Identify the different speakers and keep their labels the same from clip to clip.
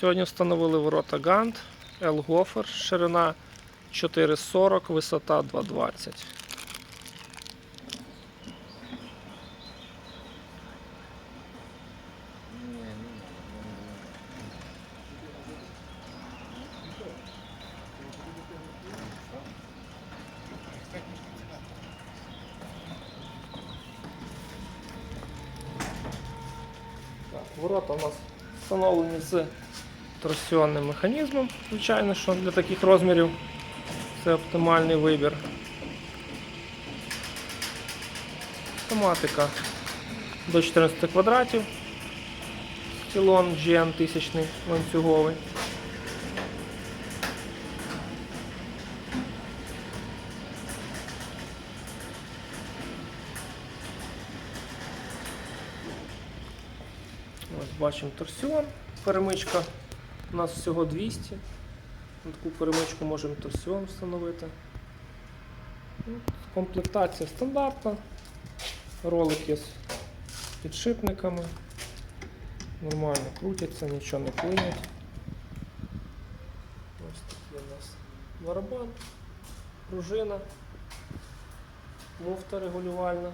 Speaker 1: Сьогодні встановили ворота Гант, L-Гофер, ширина 4,40, висота 2,20. Так, ворота у нас встановлені з торсіонним механізмом. Звичайно, що для таких розмірів це оптимальний вибір. Автоматика до 14 квадратів. Цілон GN 1000 ланцюговий. Ось бачимо торсіон. Перемичка у нас всього 200. На таку перемичку можемо торсіон встановити. Ну, Комплектація стандартна. Ролики з підшипниками. Нормально крутяться, нічого не клинять. Ось такий у нас барабан, пружина, муфта регулювальна.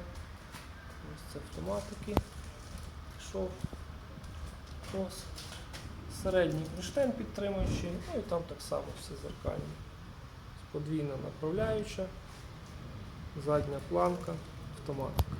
Speaker 1: Ось це автоматики. Пішов. Ось. Середній кронштейн підтримуючий, ну і там так само все зеркальне. Подвійна направляюча, задня планка, автоматика.